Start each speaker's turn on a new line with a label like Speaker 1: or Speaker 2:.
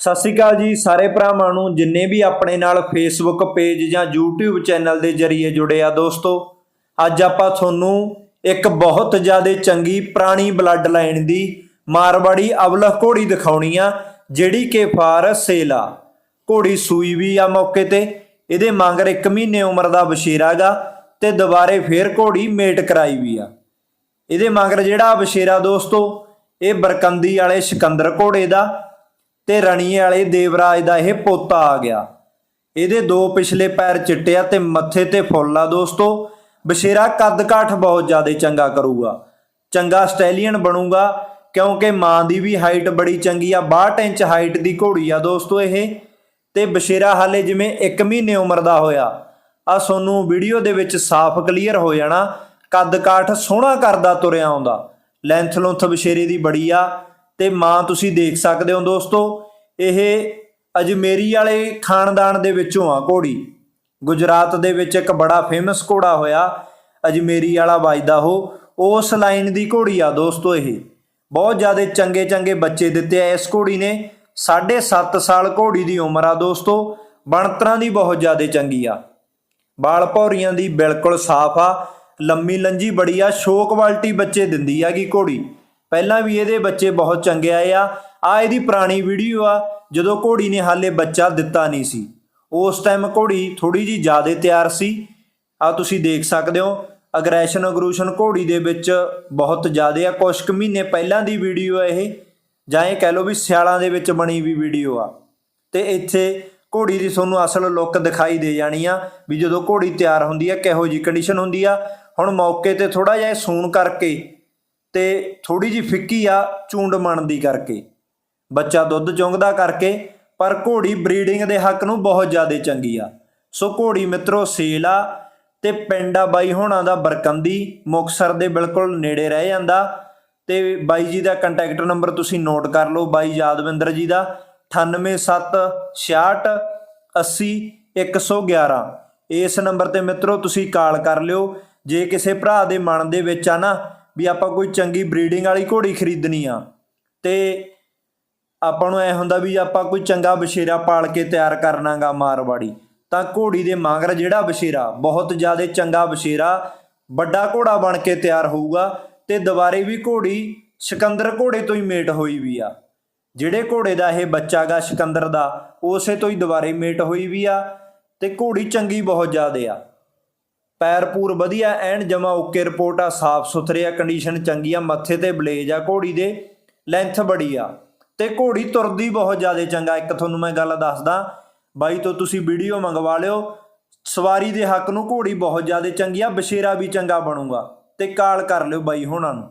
Speaker 1: ਸਤਿ ਸ਼੍ਰੀ ਅਕਾਲ ਜੀ ਸਾਰੇ ਭਰਾਵਾਂ ਨੂੰ, ਜਿੰਨੇ ਵੀ ਆਪਣੇ ਨਾਲ ਫੇਸਬੁੱਕ ਪੇਜ ਜਾਂ YouTube ਚੈਨਲ ਦੇ ਜ਼ਰੀਏ ਜੁੜੇ ਆ ਦੋਸਤੋ, ਅੱਜ ਆਪਾਂ ਤੁਹਾਨੂੰ ਇੱਕ ਬਹੁਤ ਜ਼ਿਆਦਾ ਚੰਗੀ ਪੁਰਾਣੀ ਬਲੱਡ ਲਾਈਨ ਦੀ ਮਾਰਵਾੜੀ ਅਵਲਖ ਘੋੜੀ ਦਿਖਾਉਣੀ ਆ, ਜਿਹੜੀ ਕਿ ਫਾਰ ਸੇਲਾ ਘੋੜੀ ਸੂਈ ਵੀ ਆ ਮੌਕੇ ਤੇ, ਇਹਦੇ ਮੰਗਰ 1 ਮਹੀਨੇ ਉਮਰ ਦਾ ਬਸ਼ੀਰਾ ਗਾ ਤੇ ਦੁਬਾਰੇ ਫੇਰ ਘੋੜੀ ਮੇਟ ਕਰਾਈ ਵੀ ਆ। ਇਹਦੇ ਮਗਰ ਜਿਹੜਾ ਬਸ਼ੇਰਾ ਦੋਸਤੋ, ਇਹ ਬਰਕੰਦੀ ਵਾਲੇ ਸਿਕੰਦਰ ਘੋੜੇ ਦਾ ਤੇ ਰਣੀਏ ਵਾਲੇ ਦੇਵਰਾਜ ਦਾ ਇਹ ਪੋਤਾ ਆ ਗਿਆ। ਇਹਦੇ ਦੋ ਪਿਛਲੇ ਪੈਰ ਚਿੱਟੇ ਤੇ ਮੱਥੇ ਤੇ ਫੁੱਲ ਆ ਦੋਸਤੋ। ਬਸ਼ੇਰਾ ਕੱਦ ਕਾਠ ਬਹੁਤ ਜ਼ਿਆਦਾ ਚੰਗਾ ਕਰੂਗਾ। ਚੰਗਾ ਸਟੈਲੀਅਨ ਬਣੂਗਾ, ਕਿਉਂਕਿ ਮਾਂ ਦੀ ਵੀ ਹਾਈਟ ਬੜੀ ਚੰਗੀ ਆ 62 ਇੰਚ ਹਾਈਟ ਦੀ ਘੋੜੀ ਆ ਦੋਸਤੋ ਇਹ। ਤੇ ਬਸ਼ੇਰਾ ਹਾਲੇ ਜਿਵੇਂ 1 ਮਹੀਨੇ ਉਮਰ ਦਾ ਹੋਇਆ। ਆ ਤੁਹਾਨੂੰ ਵੀਡੀਓ ਦੇ ਵਿੱਚ ਸਾਫ਼ ਕਲੀਅਰ ਹੋ ਜਾਣਾ ਕੱਦ ਕਾਠ ਸੋਹਣਾ ਕਰਦਾ ਤੁਰਿਆ ਆਉਂਦਾ। ਲੈਂਥ ਲੁੰਥ ਬਸ਼ੇਰੇ ਦੀ ਬੜੀ ਆ। ਤੇ ਮਾਂ ਤੁਸੀਂ ਦੇਖ ਸਕਦੇ ਹੋ ਦੋਸਤੋ, ਇਹ ਅਜਮੇਰੀ ਵਾਲੇ ਖਾਨਦਾਨ ਦੇ ਵਿੱਚੋਂ ਆ ਘੋੜੀ। ਗੁਜਰਾਤ ਦੇ ਵਿੱਚ ਇੱਕ ਬੜਾ ਫੇਮਸ ਘੋੜਾ ਹੋਇਆ, ਅਜਮੇਰੀ ਵਾਲਾ ਵੱਜਦਾ ਉਹ। ਉਸ ਲਾਈਨ ਦੀ ਘੋੜੀ ਆ ਦੋਸਤੋ ਇਹ। ਬਹੁਤ ਜ਼ਿਆਦਾ ਚੰਗੇ ਚੰਗੇ ਬੱਚੇ ਦਿੱਤੇ ਆ ਇਸ ਘੋੜੀ ਨੇ। 7.5 ਸਾਲ ਘੋੜੀ ਦੀ ਉਮਰ ਆ ਦੋਸਤੋ। ਬਣਤਰਾਂ ਦੀ ਬਹੁਤ ਜ਼ਿਆਦਾ ਚੰਗੀ ਆ। ਬਾਲ ਭੌਰੀਆਂ ਦੀ ਬਿਲਕੁਲ ਸਾਫ਼ ਆ। ਲੰਮੀ ਲੰਜੀ ਬੜੀ ਆ। ਸ਼ੋ ਕੁਆਲਿਟੀ ਬੱਚੇ ਦਿੰਦੀ ਆਗੀ ਘੋੜੀ। ਪਹਿਲਾਂ ਵੀ ਇਹਦੇ ਬੱਚੇ ਬਹੁਤ ਚੰਗੇ ਆਏ ਆ। ਆ ਇਹਦੀ ਪੁਰਾਣੀ ਵੀਡੀਓ ਆ, ਜਦੋਂ ਘੋੜੀ ਨੇ ਹਾਲੇ ਬੱਚਾ ਦਿੱਤਾ ਨਹੀਂ ਸੀ। ਉਸ ਟਾਈਮ ਘੋੜੀ ਥੋੜੀ ਜੀ ਜ਼ਿਆਦਾ ਤਿਆਰ ਸੀ। ਆ ਤੁਸੀਂ ਦੇਖ ਸਕਦੇ ਹੋ ਅਗਰੈਸ਼ਨ ਅਗਰੂਸ਼ਨ ਘੋੜੀ ਦੇ ਵਿੱਚ ਬਹੁਤ ਜ਼ਿਆਦਾ ਆ। ਕੁਝ ਕੁ ਮਹੀਨੇ ਪਹਿਲਾਂ ਦੀ ਵੀਡੀਓ ਆ ਇਹ, ਜਾਂ ਇਹ ਕਹਿ ਲਓ ਵੀ ਸਿਆਲਾਂ ਦੇ ਵਿੱਚ ਬਣੀ ਵੀ ਵੀਡੀਓ ਆ। ਤੇ ਇੱਥੇ ਘੋੜੀ ਦੀ ਤੁਹਾਨੂੰ ਅਸਲ ਲੁੱਕ ਦਿਖਾਈ ਦੇ ਜਾਣੀ ਆ, ਵੀ ਜਦੋਂ ਘੋੜੀ ਤਿਆਰ ਹੁੰਦੀ ਆ, ਕਿਹੋ ਜੀ ਕੰਡੀਸ਼ਨ ਹੁੰਦੀ ਆ। ਹੁਣ ਮੌਕੇ ਤੇ ਥੋੜਾ ਜਿਹਾ ਸੂਣ ਕਰਕੇ ਤੇ ਥੋੜੀ ਜੀ ਫਿੱਕੀ ਆ ਚੂੰਡ ਮਣਦੀ ਕਰਕੇ। ਬੱਚਾ ਦੁੱਧ ਚੁੰਗਦਾ ਕਰਕੇ, ਪਰ ਘੋੜੀ ਬਰੀਡਿੰਗ ਦੇ ਹੱਕ ਨੂੰ ਬਹੁਤ ਜ਼ਿਆਦਾ ਚੰਗੀ ਆ। ਸੋ ਘੋੜੀ ਮਿੱਤਰੋ, ਸੇਲ ਆ ਤੇ ਪਿੰਡ ਆ ਬਾਈ ਹੋਣਾ ਦਾ ਬਰਕੰਦੀ ਮੁਕਸਰ ਦੇ ਬਿਲਕੁਲ ਨੇੜੇ ਰਹਿ ਜਾਂਦਾ। ਤੇ ਬਾਈ ਜੀ ਦਾ ਕੰਟੈਕਟ ਨੰਬਰ ਤੁਸੀਂ ਨੋਟ ਕਰ ਲਓ, ਬਾਈ ਯਾਦਵਿੰਦਰ ਜੀ ਦਾ 9876 80 111 ਇਸ ਨੰਬਰ ਤੇ ਮਿੱਤਰੋ, ਤੁਸੀਂ ਕਾਲ ਕਰ ਲਿਓ। ਜੇ ਕਿਸੇ ਭਰਾ ਦੇ ਮਨ ਦੇ ਵਿੱਚ ਆ ਨਾ ਵੀ ਆਪਾਂ ਕੋਈ ਚੰਗੀ ਬਰੀਡਿੰਗ ਵਾਲੀ ਘੋੜੀ ਖਰੀਦਣੀ ਆ। ਤੇ ਆਪਾਂ ਨੂੰ ਐ ਹੁੰਦਾ ਵੀ ਆਪਾਂ ਕੋਈ ਚੰਗਾ ਬਸ਼ੇਰਾ ਪਾਲ ਕੇ ਤਿਆਰ ਕਰਨਾਗਾ ਮਾਰਵਾੜੀ, ਤਾਂ ਘੋੜੀ ਦੇ ਮਾਂਗਰ ਜਿਹੜਾ ਬਸ਼ੇਰਾ ਬਹੁਤ ਜ਼ਿਆਦਾ ਚੰਗਾ ਬਸ਼ੇਰਾ ਵੱਡਾ ਘੋੜਾ ਬਣ ਕੇ ਤਿਆਰ ਹੋਊਗਾ ਤੇ ਦੁਬਾਰੇ ਵੀ ਘੋੜੀ ਸਿਕੰਦਰ ਘੋੜੇ ਤੋਂ ਹੀ ਮੇਟ ਹੋਈ ਵੀ ਆ। ਜਿਹੜੇ ਘੋੜੇ ਦਾ ਇਹ ਬੱਚਾ ਗਾ ਸਿਕੰਦਰ ਦਾ, ਉਸੇ ਤੋਂ ਹੀ ਦੁਬਾਰੇ ਮੇਟ ਹੋਈ ਵੀ ਆ ਤੇ ਘੋੜੀ ਚੰਗੀ ਬਹੁਤ ਜ਼ਿਆਦਾ ਆ। ਪੈਰ ਪੂਰ ਵਧੀਆ, ਐਨ ਜਮਾ ਓਕੇ ਰਿਪੋਰਟ ਆ, ਸਾਫ਼ ਸੁਥਰੇ ਆ ਕੰਡੀਸ਼ਨ ਚੰਗੀ ਆ, ਮੱਥੇ ਤੇ ਬਲੇਜ ਆ, ਘੋੜੀ ਦੇ ਲੈਂਥ ਬੜੀ ਆ। ਤੇ ਘੋੜੀ ਤੁਰਦੀ ਬਹੁਤ ਜ਼ਿਆਦਾ ਚੰਗਾ, ਇੱਕ ਤੁਹਾਨੂੰ ਮੈਂ ਗੱਲ ਦੱਸਦਾ, ਬਾਈ ਤੋਂ ਤੁਸੀਂ ਵੀਡੀਓ ਮੰਗਵਾ ਲਿਓ, ਸਵਾਰੀ ਦੇ ਹੱਕ ਨੂੰ ਘੋੜੀ ਬਹੁਤ ਜ਼ਿਆਦਾ ਚੰਗੀ ਆ ਬਸ਼ੇਰਾ ਵੀ ਚੰਗਾ ਬਣੂਗਾ, ਤੇ ਕਾਲ ਕਰ ਲਿਓ ਬਾਈ ਹੁਣਾਂ ਨੂੰ।